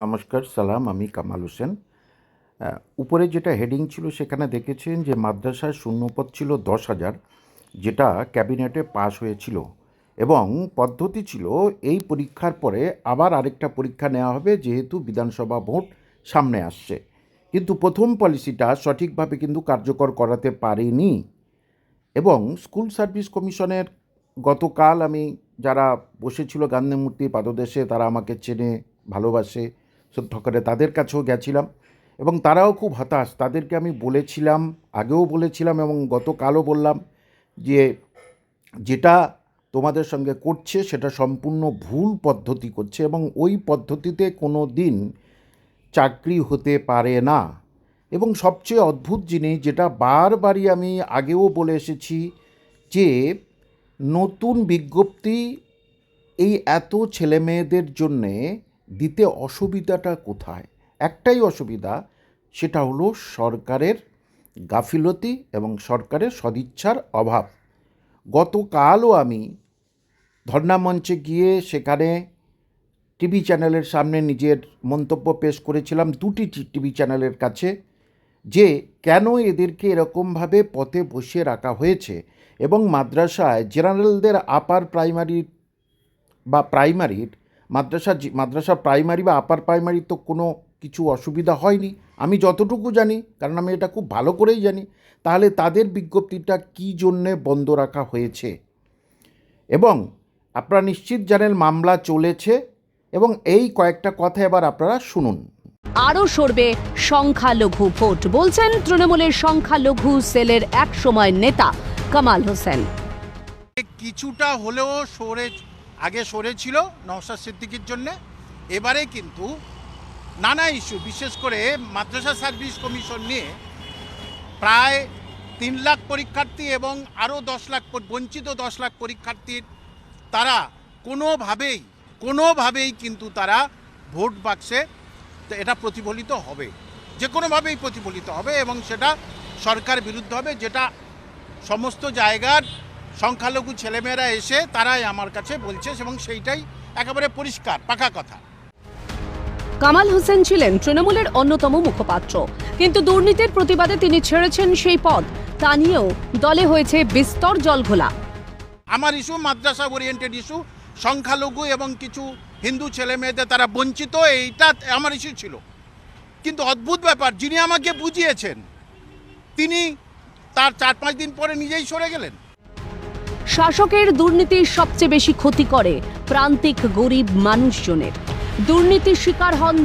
নমস্কার, সালাম, আমি কামাল হোসেন। উপরে যেটা হেডিং ছিল সেখানে দেখেছেন যে মাদ্রাসার শূন্যপদ ছিল দশ হাজার, যেটা ক্যাবিনেটে পাশ হয়েছিল এবং পদ্ধতি ছিল এই পরীক্ষার পরে আবার আরেকটা পরীক্ষা নেওয়া হবে যেহেতু বিধানসভা ভোট সামনে আসছে। কিন্তু প্রথম পলিসিটা সঠিকভাবে কিন্তু কার্যকর করাতে পারেনি এবং স্কুল সার্ভিস কমিশনের গতকাল আমি যারা বসেছিল গান্ধী মূর্তির পাদদেশে তারা আমাকে চেনে, ভালোবাসে। শ্রদ্ধ করে তাদের কাছেও গেছিলাম এবং তারাও খুব হতাশ। তাদেরকে আমি বলেছিলাম, আগেও বলেছিলাম এবং গতকালও বললাম যে যেটা তোমাদের সঙ্গে করছে সেটা সম্পূর্ণ ভুল পদ্ধতি করছে এবং ওই পদ্ধতিতে কোনো দিন চাকরি হতে পারে না। এবং সবচেয়ে অদ্ভুত জিনিস যেটা বারবারই আমি আগেও বলে এসেছি যে নতুন বিজ্ঞপ্তি এই এত ছেলেমেয়েদের জন্যে দিতে অসুবিধাটা কোথায়? একটাই অসুবিধা, সেটা হলো সরকারের গাফিলতি এবং সরকারের সদিচ্ছার অভাব। গতকালও আমি ধর্ণা মঞ্চে গিয়ে সেখানে টিভি চ্যানেলের সামনে নিজের মন্তব্য পেশ করেছিলাম দুটি টিভি চ্যানেলের কাছে, যে কেন এদেরকে এরকমভাবে পথে বসিয়ে রাখা হয়েছে এবং মাদ্রাসায় জেনারেলদের আপার প্রাইমারি বা প্রাইমারির মাদ্রাসা জি- মাদ্রাসা প্রাইমারি বা আপার প্রাইমারি তো কোনো কিছু অসুবিধা হয়নি। আমি যতটুকু জানি কারণ আমি এটা খুব ভালো করেই জানি তাহলে তাদের বিজ্ঞপ্তিটা কী জন্যে বন্ধ রাখা হয়েছে? এবং আপনারা নিশ্চিত জানেন মামলা চলেছে এবং এই কয়েকটা কথা এবার আপনারা শুনুন। আরও সরবে সংখ্যালঘু ভোট বলছেন তৃণমূলের সংখ্যালঘু সেলের এক সময় নেতা কামাল হোসেন। কিছুটা হলেও সরে আগে সরেছিল নওশাদ সিদ্দিকির জন্যে। এবারে কিন্তু নানা ইস্যু বিশেষ করে মাদ্রাসা সার্ভিস কমিশন নিয়ে প্রায় তিন লাখ পরীক্ষার্থী এবং আরও দশ লাখ বঞ্চিত দশ লাখ পরীক্ষার্থীর তারা কোনোভাবেই কোনোভাবেই কিন্তু তারা ভোট বাক্সে এটা প্রতিফলিত হবে। যে কোনোভাবেই প্রতিফলিত হবে এবং সেটা সরকার বিরুদ্ধে হবে, যেটা সমস্ত জায়গার সংখ্যালঘু ছেলেমেয়েরা এসে তারাই আমার কাছে বলছে এবং সেইটাই একেবারে পরিষ্কার পাকা কথা। কামাল হোসেন ছিলেন তৃণমূলের অন্যতম মুখপাত্র। কিন্তু দুর্নীতির প্রতিবাদে তিনি ছেড়েছেন সেই পদ। তা নিয়েও দলে হয়েছে বিস্তর জলঘোলা। আমার ইস্যু মাদ্রাসা ওরিয়েন্টেড ইস্যু সংখ্যালঘু এবং কিছু হিন্দু ছেলে মেয়েদের তারা বঞ্চিত এইটা আমার ইস্যু ছিল। কিন্তু অদ্ভুত ব্যাপার যিনি আমাকে বুঝিয়েছেন তিনি তার চার পাঁচ দিন পরে নিজেই সরে গেলেন। শাসকের দুর্নীতি সবচেয়ে বেশি ক্ষতি করে প্রান্তিক গরিব মানুষজনের। দুর্নীতির শিকার হন